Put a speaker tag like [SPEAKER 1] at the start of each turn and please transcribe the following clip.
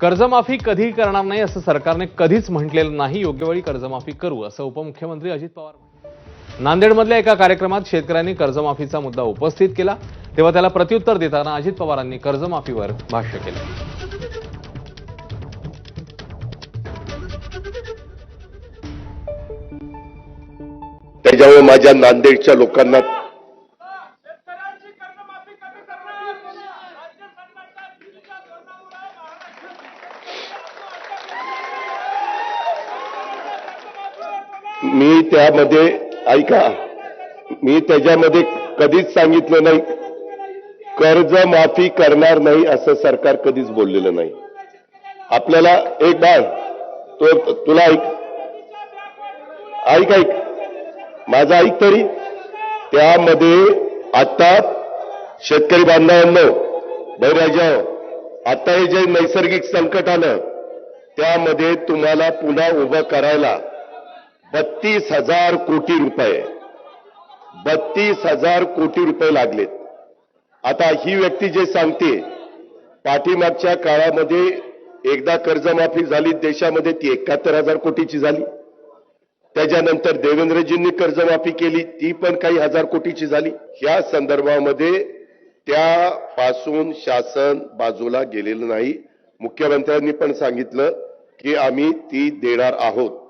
[SPEAKER 1] कर्जमाफी कधी करणार नाही असं सरकारने कधीच म्हटलेलं नाही. योग्य वेळी कर्जमाफी करू असं उपमुख्यमंत्री अजित पवार नांदेडमधल्या एका कार्यक्रमात शेतकऱ्यांनी कर्जमाफीचा मुद्दा उपस्थित केला. तेव्हा त्याला प्रत्युत्तर देताना अजित पवारांनी कर्जमाफीवर भाष्य केलं.
[SPEAKER 2] त्याच्यामुळे माझ्या नांदेडच्या लोकांना मी त्यामध्ये ऐका मी त्याच्यामध्ये कधीच सांगितलं नाही. कर्ज माफी करणार नाही असं सरकार कधीच बोललेलं नाही. आपल्याला एक बाळ तो तुला ऐक. ऐक ऐक. माझं ऐक तरी. त्यामध्ये आता शेतकरी बांधवांनो बैराजा आता हे जे नैसर्गिक संकट आलं त्यामध्ये तुम्हाला पुन्हा उभं करायला बत्तीस हजार कोटी रुपये. बत्तीस हजार कोटी रुपये लागलेत. आता ही व्यक्ती जे सांगते पाठीमागच्या काळामध्ये एकदा कर्जमाफी झाली देशामध्ये ती एकाहत्तर हजार कोटीची झाली. त्याच्यानंतर देवेंद्रजींनी कर्जमाफी केली ती पण काही हजार कोटीची झाली. या संदर्भामध्ये त्यापासून शासन बाजूला गेलेलं नाही. मुख्यमंत्र्यांनी पण सांगितलं की आम्ही ती देणार आहोत.